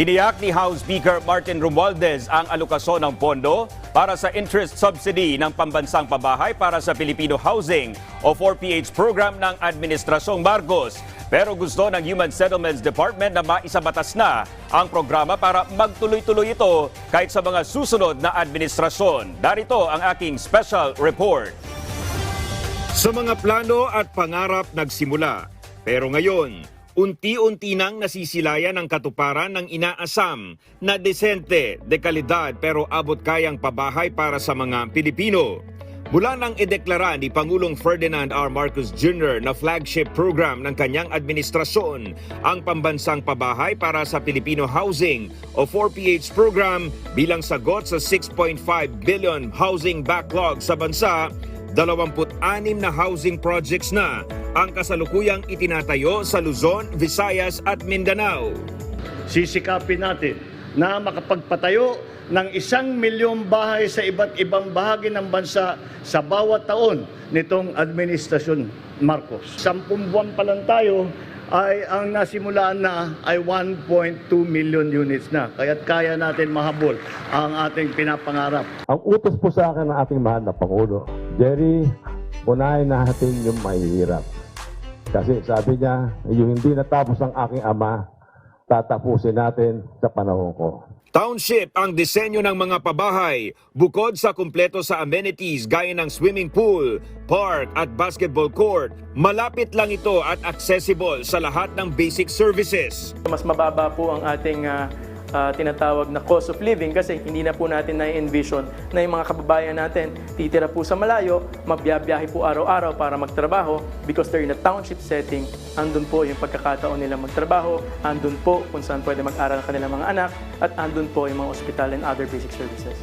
Tiniyak ni House Speaker Martin Romualdez ang alokasyon ng pondo para sa interest subsidy ng pambansang pabahay para sa Filipino Housing o 4PH program ng Administrasyong Marcos. Pero gusto ng Human Settlements Department na maisabatas na ang programa para magtuloy-tuloy ito kahit sa mga susunod na administrasyon. Darito ang aking special report. Sa mga plano at pangarap nagsimula. Pero ngayon, unti-unti nang nasisilayan ang katuparan ng inaasam na desente, dekalidad pero abot kayang pabahay para sa mga Pilipino. Mula nang ideklara ni Pangulong Ferdinand R. Marcos Jr. na flagship program ng kanyang administrasyon ang pambansang pabahay para sa Filipino Housing o 4PH program bilang sagot sa 6.5 billion housing backlog sa bansa 26 na housing projects na ang kasalukuyang itinatayo sa Luzon, Visayas at Mindanao. sisikapin natin na makapagpatayo ng isang milyong bahay sa iba't ibang bahagi ng bansa sa bawat taon nitong administrasyon Marcos. Sampung buwan pa lang tayo ay ang nasimulaan na ay 1.2 million units na. Kaya't kaya natin mahabol ang ating pinapangarap. Ang utos po sa akin ng ating mahal na Pangulo, Jerry, unahin natin yung mahihirap. Kasi sabi niya, yung hindi natapos ng aking ama, tatapusin natin sa panahon ko. Township ang disenyo ng mga pabahay bukod sa kumpleto sa amenities gaya ng swimming pool, park at basketball court. Malapit lang ito at accessible sa lahat ng basic services. Mas mababa po ang ating ah, ah, tinatawag na cost of living kasi hindi na po natin na-envision na yung mga kababayan natin titira po sa malayo, magbiyabiyahe po araw-araw para magtrabaho because they're in a township setting. Andun po yung pagkakataon nila magtrabaho, andun po kung saan pwede mag-aral ang kanilang mga anak, at andun po yung mga ospital and other basic services.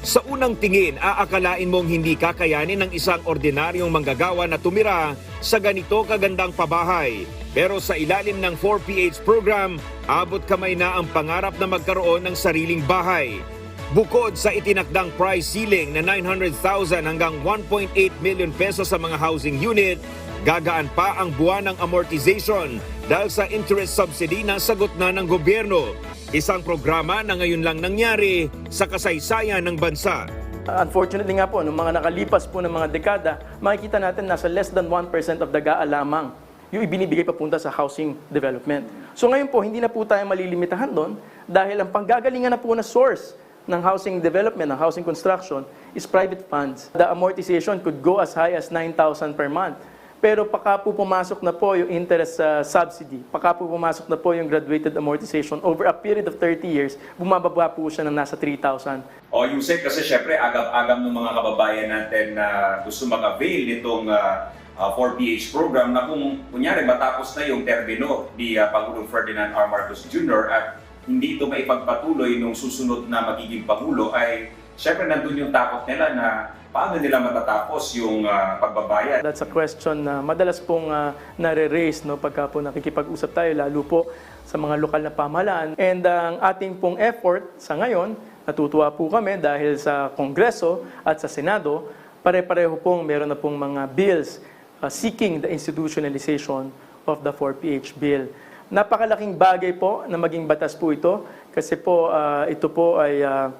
Sa unang tingin, aakalain mong hindi kakayanin ng isang ordinaryong manggagawa na tumira sa ganito kagandang pabahay. Pero sa ilalim ng 4PH program, abot kamay na ang pangarap na magkaroon ng sariling bahay. Bukod sa itinakdang price ceiling na 900,000 hanggang 1.8 million pesos sa mga housing unit, gagaan pa ang buwan ng amortization dahil sa interest subsidy na sagot na ng gobyerno. Isang programa na ngayon lang nangyari sa kasaysayan ng bansa. Unfortunately nga po, nung mga nakalipas po ng mga dekada, makikita natin nasa less than 1% of daga lamang yung ibinibigay papunta sa housing development. So ngayon po, hindi na po tayo malilimitahan doon dahil ang panggagalingan na po na source ng housing development, ng housing construction, is private funds. The amortization could go as high as 9,000 per month. Pero paka po pumasok na po yung interest uh, subsidy, paka po pumasok na po yung graduated amortization over a period of 30 years, bumababa po siya ng nasa 3,000. O Yusek, kasi syempre agam-agam ng mga kababayan natin na gusto mag-avail nitong ah, ah, 4PH program na kung kunyari matapos na yung termino ni ah, Pangulong Ferdinand R. Marcos Jr. at hindi ito maipagpatuloy nung susunod na magiging Pangulo ay syempre nandun yung takot nila na paano nila matatapos yung ah, pagbabayad. That's a question na madalas pong uh, nare-raise no, pagka po nakikipag-usap tayo, lalo po sa mga lokal na pamahalaan. And ang ating pong effort sa ngayon, natutuwa po kami dahil sa Kongreso at sa Senado, pare-pareho pong meron na pong mga bills uh, seeking the institutionalization of the 4PH bill. Napakalaking bagay po na maging batas po ito kasi po uh, ito po ay uh,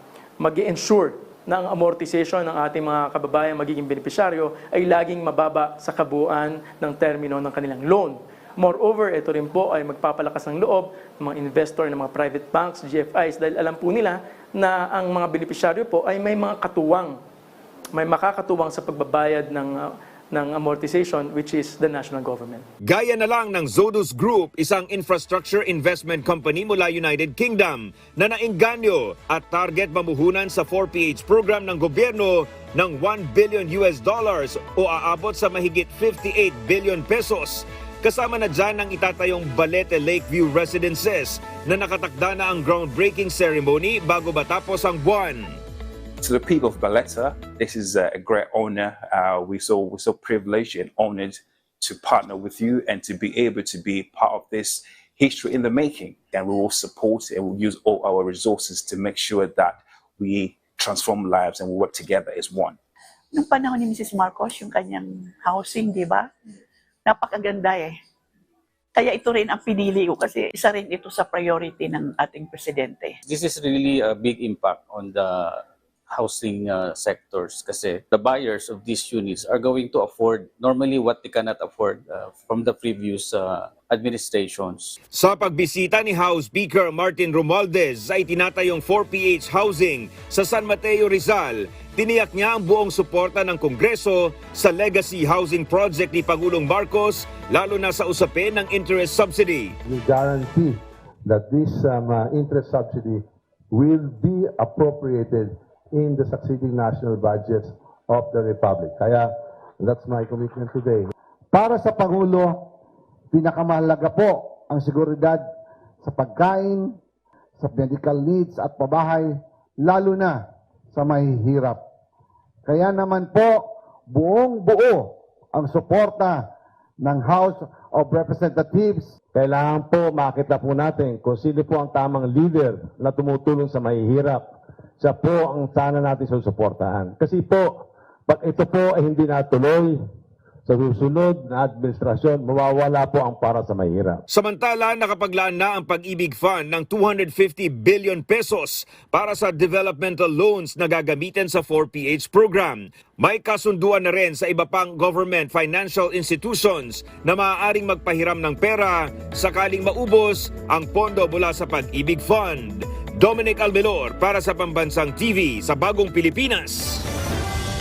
mag ensure na ang amortization ng ating mga kababayan magiging benepisyaryo ay laging mababa sa kabuuan ng termino ng kanilang loan. Moreover, ito rin po ay magpapalakas ng loob ng mga investor ng mga private banks, GFIs, dahil alam po nila na ang mga benepisyaryo po ay may mga katuwang, may makakatuwang sa pagbabayad ng, uh, ng amortization, which is the national government. Gaya na lang ng Zodus Group, isang infrastructure investment company mula United Kingdom na nainganyo at target mamuhunan sa 4PH program ng gobyerno ng 1 billion US dollars o aabot sa mahigit 58 billion pesos. Kasama na dyan ang itatayong Balete Lakeview Residences na nakatakda na ang groundbreaking ceremony bago matapos ang buwan. To the people of Valletta, this is a a great honor. Uh, we're so we're so privileged and honored to partner with you and to be able to be part of this history in the making. And we will support and we'll use all our resources to make sure that we transform lives and we work together as one. Nung panahon ni Mrs. Marcos, yung kanyang housing, di ba? Napakaganda eh. Kaya ito rin ang pinili ko kasi isa rin ito sa priority ng ating presidente. this is really a big impact on the housing uh, sectors kasi the buyers of these units are going to afford normally what they cannot afford uh, from the previous uh, administrations. Sa pagbisita ni House Speaker Martin Romualdez sa itinatayong 4PH housing sa San Mateo Rizal, tiniyak niya ang buong suporta ng Kongreso sa legacy housing project ni Pangulong Marcos lalo na sa usapin ng interest subsidy. We guarantee that this um, uh, interest subsidy will be appropriated in the succeeding national budgets of the Republic. Kaya that's my commitment today. Para sa Pangulo, pinakamahalaga po ang seguridad sa pagkain, sa medical needs at pabahay, lalo na sa mahihirap. Kaya naman po, buong buo ang suporta ng House of Representatives. Kailangan po makita po natin kung sino po ang tamang leader na tumutulong sa mahihirap. Siya po ang sana natin susuportahan. Kasi po, pag ito po ay hindi natuloy, sa susunod na administrasyon, mawawala po ang para sa mahirap. Samantala, nakapaglaan na ang Pag-ibig Fund ng 250 billion pesos para sa developmental loans na gagamitin sa 4PH program. May kasunduan na rin sa iba pang government financial institutions na maaaring magpahiram ng pera sakaling maubos ang pondo mula sa Pag-ibig Fund. Dominic Almelor para sa Pambansang TV sa Bagong Pilipinas.